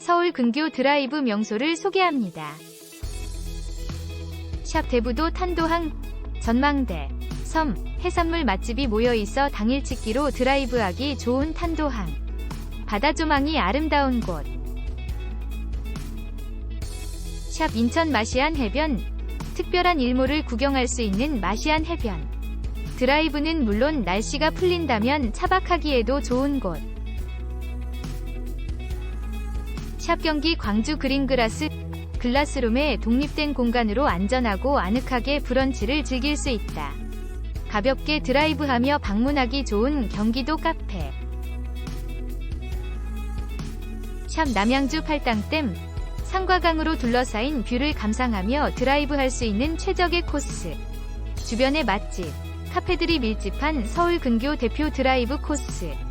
서울 근교 드라이브 명소를 소개합니다. 샵 대부도 탄도항, 전망대, 섬, 해산물 맛집이 모여 있어 당일 찍기로 드라이브하기 좋은 탄도항. 바다 조망이 아름다운 곳. 샵 인천 마시안 해변. 특별한 일몰을 구경할 수 있는 마시안 해변. 드라이브는 물론 날씨가 풀린다면 차박하기에도 좋은 곳. 샵 경기 광주 그린그라스 글라스룸의 독립된 공간으로 안전하고 아늑하게 브런치를 즐길 수 있다. 가볍게 드라이브하며 방문하기 좋은 경기도 카페. 샵 남양주 팔당댐 산과강으로 둘러싸인 뷰를 감상하며 드라이브할 수 있는 최적의 코스. 주변의 맛집, 카페들이 밀집한 서울 근교 대표 드라이브 코스.